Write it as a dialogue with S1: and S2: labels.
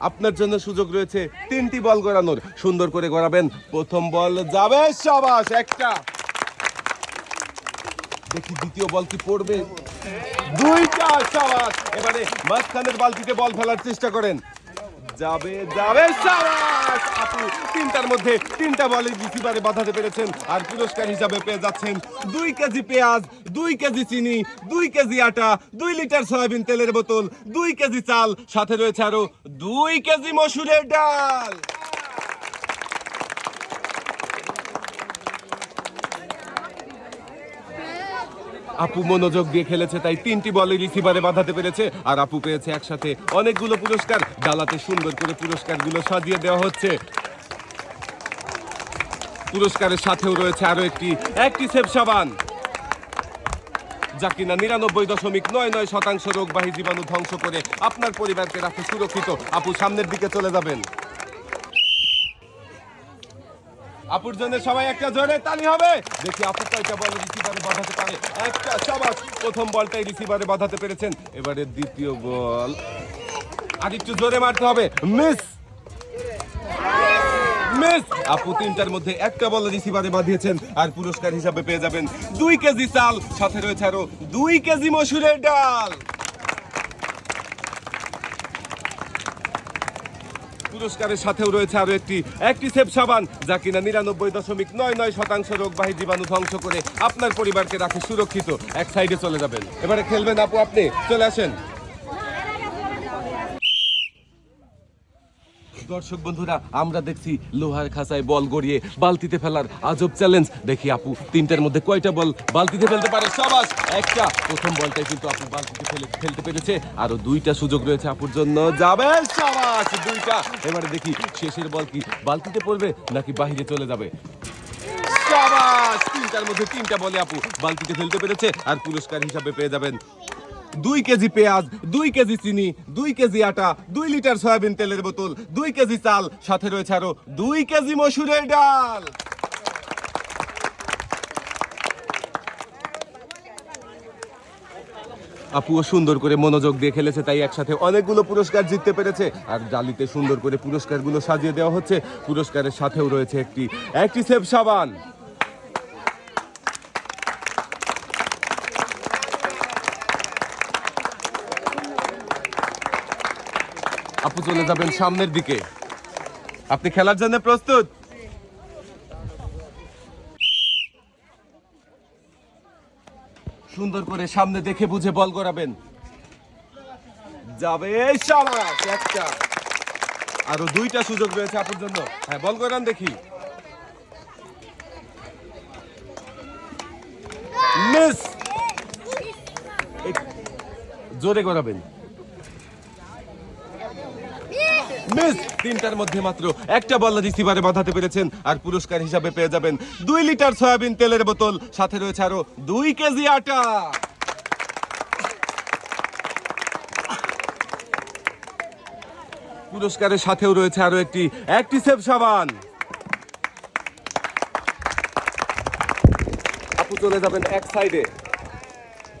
S1: আপনার জন্য সুযোগ রয়েছে তিনটি বল গড়ানোর। সুন্দর করে গড়াবেন। প্রথম বল যাবে সাবাস, একটা। দেখি দ্বিতীয় বল কি পড়বে। দুইটা সাবাস। এবারে মাঝখানের বালতিতে বল ফেলার চেষ্টা করেন। যাবে যাবে সাবাস। তিনটার মধ্যে তিনটা বলে দ্বিতীয়বারে বাঁধাতে পেরেছেন। আর পুরস্কার হিসাবে পেয়ে যাচ্ছেন দুই কেজি পেঁয়াজ, দুই কেজি চিনি, দুই কেজি আটা, দুই লিটার সয়াবিন তেলের বোতল, দুই কেজি চাল, সাথে রয়েছে আরও দুই কেজি মসুরের ডাল। আপু মনোযোগ দিয়ে খেলেছে, তাই তিনটি বলে রিসিভারে বাঁধাতে পেরেছে। আর আপু পেয়েছে একসাথে অনেকগুলো পুরস্কার। ডালাতে সুন্দর করে পুরস্কারগুলো সাজিয়ে দেওয়া হচ্ছে। পুরস্কারের সাথেও রয়েছে আরও একটি একটি সেব সাবান। যা কিনা নিরানব্বই দশমিক নয় নয় শতাংশ রোগবাহী জীবাণু ধ্বংস করে আপনার পরিবারকে রাখে সুরক্ষিত। আপু সামনের দিকে চলে যাবেন। আপুর জন্য সবাই একটা জোরে তালি হবে। দেখি আপু কয়টা বল রিসিভারে বাঁধাতে পারে। একটা সবাস। প্রথম বলটাই রিসিভারে বাঁধাতে পেরেছেন। এবারে দ্বিতীয় বল। আর একটু জোরে মারতে হবে। মিস! মিস! আপু তিনটার মধ্যে একটা বল রিসিভারে বাঁধিয়েছেন। আর পুরস্কার হিসাবে পেয়ে যাবেন দুই কেজি চাল। সাথে রয়েছে আরও দুই কেজি মসুরের ডাল। পুরস্কারের সাথেও রয়েছে আরও একটি একটি সেফ সাবান, যা কিনা নিরানব্বই দশমিক নয় নয় শতাংশ রোগবাহী জীবাণু ধ্বংস করে আপনার পরিবারকে রাখে সুরক্ষিত। এক সাইডে চলে যাবেন। এবারে খেলবেন আপু, আপনি চলে আসেন। দর্শক বন্ধুরা, আমরা দেখছি লোহার খাঁচায় বল গড়িয়ে বালতিতে ফেলার আজব চ্যালেঞ্জ দেখি আপু, তিনটার মধ্যে কয়টা বল বালতিতে ফেলতে পারে? সাবাস, একটা। প্রথম বলটাই কিন্তু আপু বালতিতে ফেলে ফেলতে পেরেছে। আরও দুইটা সুযোগ রয়েছে আপুর জন্য। যাবে সাবাস, দুইটা। এবারে দেখি শেষের বল কি বালতিতে পড়বে নাকি বাহিরে চলে যাবে? সাবাস, তিনটার মধ্যে তিনটা বলে আপু বালতিতে ফেলতে পেরেছে। আর পুরস্কার হিসাবে পেয়ে যাবেন দুই কেজি পেঁয়াজ, দুই কেজি চিনি, দুই কেজি আটা, দুই লিটার সয়াবিন তেলের বোতল, দুই কেজি চাল, সাথে রয়েছে আরও দুই কেজি মসুরের ডাল। আপুও সুন্দর করে মনোযোগ দিয়ে খেলেছে, তাই একসাথে অনেকগুলো পুরস্কার জিততে পেরেছে। আর জালিতে সুন্দর করে পুরস্কারগুলো সাজিয়ে দেওয়া হচ্ছে। পুরস্কারের সাথেও রয়েছে একটি একটি সেব সাবান। আপু চলে যাবেন সামনের দিকে। আপনি খেলার জন্য প্রস্তুত? সুন্দর করে সামনে দেখে বুঝে বল করাবেন যাবে একটা। আরও দুইটা সুযোগ রয়েছে আপুর জন্য। হ্যাঁ বল করান দেখি। মিস! জোরে করাবেন মিস, তিনটার মধ্যে মাত্র একটা বল রিসিভারে বাঁধাতে পেরেছেন আর পুরস্কার হিসাবে পেয়ে যাবেন দুই লিটার সয়াবিন তেলের বোতল। সাথে রয়েছে আরও দুই কেজি আটা। পুরস্কারের সাথেও রয়েছে আরও একটি একটি সেব সাবান। আপু চলে যাবেন এক সাইডে